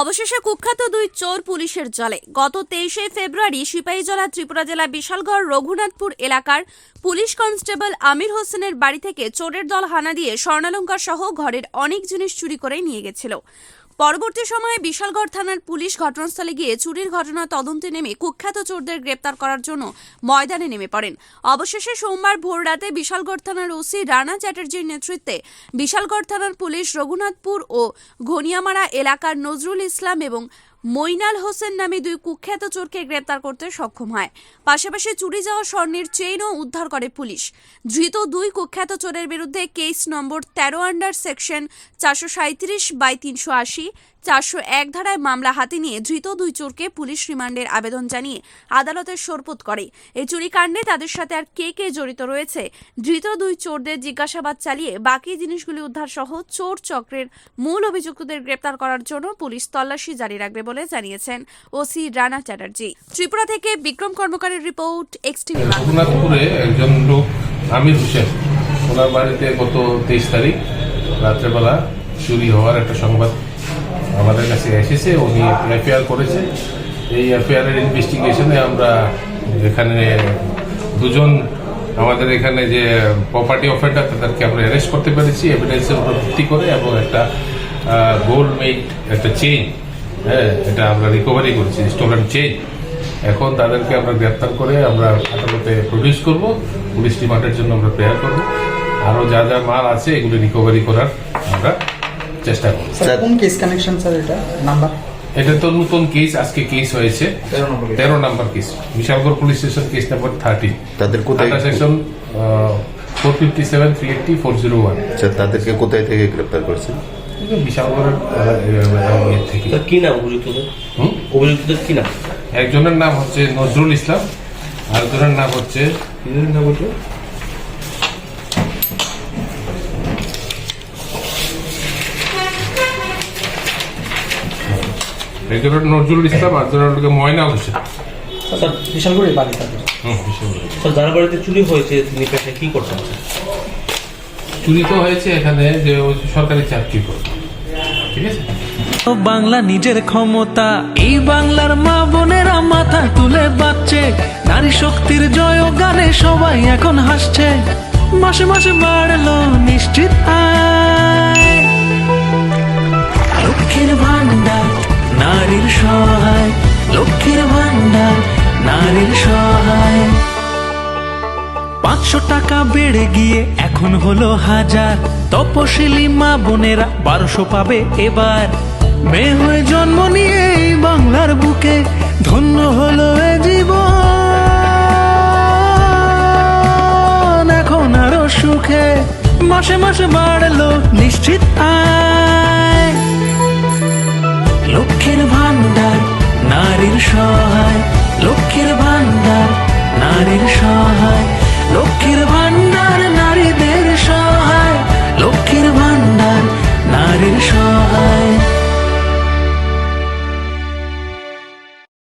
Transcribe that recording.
অবশেষে কুখ্যাত দুই চোর পুলিশের জলে। গত তেইশে ফেব্রুয়ারি সিপাহীজলা ত্রিপুরা জেলা বিশালগড় রঘুনাথপুর এলাকার পুলিশ কনস্টেবল আমির হোসেনের বাড়ি থেকে চোরের দল হানা দিয়ে স্বর্ণালঙ্কার সহ ঘরের অনেক জিনিস চুরি করে নিয়ে গেছিল। পরবর্তী সময়ে বিশালগড় থানার পুলিশ ঘটনাস্থলে গিয়ে চুরির ঘটনা তদন্তে নেমে কুখ্যাত চোরদের গ্রেপ্তার করার জন্য ময়দানে নেমে পড়েন। অবশেষে সোমবার ভোর রাতে বিশালগড় থানার ওসি রানা চ্যাটার্জির নেতৃত্বে বিশালগড় থানার পুলিশ রঘুনাথপুর ও ঘনিয়ামারা এলাকার নজরুল ইসলাম এবং মইনাল হোসেন নামে দুই কুখ্যাত চোরকে গ্রেপ্তার করতে সক্ষম হয়। পাশাপাশি চুরি যাওয়া স্বর্ণের চেইনও উদ্ধার করে পুলিশ। ধৃত দুই কুখ্যাত চোরের বিরুদ্ধে কেস নম্বর তেরো আন্ডার সেকশন চারশো সাঁত্রিশ বাই তিনশো আশি, চারশো এক ধারায় মামলা হাতে নিয়ে ধৃত দুই চোরকে পুলিশ রিমান্ডের আবেদন জানিয়ে আদালতে সোরপোত করে। এই চুরিকাণ্ডে তাদের সাথে আর কে কে জড়িত রয়েছে, ধৃত দুই চোরদের জিজ্ঞাসাবাদ চালিয়ে বাকি জিনিসগুলি উদ্ধার সহ চোর চক্রের মূল অভিযুক্তদের গ্রেপ্তার করার জন্য পুলিশ তল্লাশি জারি রাখবে বলে জানিয়েছেন ওসি রানা চ্যাটার্জি। ত্রিপুরা থেকে বিক্রম কর্মকারের রিপোর্ট, এক্সটিভি রঘুনাথপুরে একজন লোক, আমির হোসেন। ওনার বাড়িতে গত তেইশ তারিখ রাত্রেবেলা চুরি হওয়ার একটা সংবাদ আমাদের কাছে এসেছে, উনি এফআইআর করেছে। এই এফআইআরের ইনভেস্টিগেশনে আমরা এখানে দুজন, আমাদের এখানে যে প্রপার্টি অফেন্ডার তাদেরকে আমরা অ্যারেস্ট করতে পেরেছি এভিডেন্সের উপর ভিত্তি করে, এবং একটা গোল্ড মেড একটা চেইন হ্যাঁ এটা আমরা রিকভারি করেছি স্টোলেন চেইন এখন তাদেরকে আমরা গ্রেপ্তার করে আমরা আদালতে প্রডিউস করব পুলিশ রিমান্ডের জন্য আমরা প্রেয়ার করব। আরও যা যা মাল আছে এগুলো রিকভারি করার আমরা চেষ্টা করব। কোন কেস কানেকশন স্যার এটা? নাম্বার এটা তো নতুন কেস আজকে কেস হয়েছে। তেরো নম্বর তেরো number case Bishalgarh police station case number thirty তাদের কোথায়? Section four fifty seven three eighty four zero one আচ্ছা তাদেরকে কোথায় থেকে গ্রেপ্তার করেছেন? বিশালগড়ের আহ, ইয়ে থেকে। কি নাম অভিযুক্তদের? অভিযুক্তদের কি নাম? একজনের নাম হচ্ছে নজরুল ইসলাম আরেকজনের নাম হচ্ছে নাম হচ্ছে একজনের নজরুল ইসলাম আরেকজনের হলো গিয়ে ময়নাল হোসেন। স্যার বিশালগড়ে বাড়ি তাদের। স্যার যার বাড়িতে চুরি হয়েছে তিনি পেশায় কি করতেন চুরি তো হয়েছে এখানে যে সরকারি চাকরি করে। বাংলা নিজের ক্ষমতা, এই বাংলার মা বোনেরা মাথা তুলে বাঁচছে। নারী শক্তির জয় গানে সবাই এখন হাসছে। মাসে মাসে বাড়লো নিশ্চিত আয় পাঁচশো টাকা বেড়ে গিয়ে এখন হলো হাজার। তপশিলি মা বোনেরা বারোশো পাবে এবার। মেয়ে হয়ে জন্ম নিয়ে বাংলার বুকে ধন্য হলো জীবন। এখন আরও সুখে মাসে মাসে বাড়লো নিশ্চিত আয়। লক্ষ্মীর ভান্ডার নারীর সহায়। লক্ষ্মীর ভান্ডার নারীর সহায়।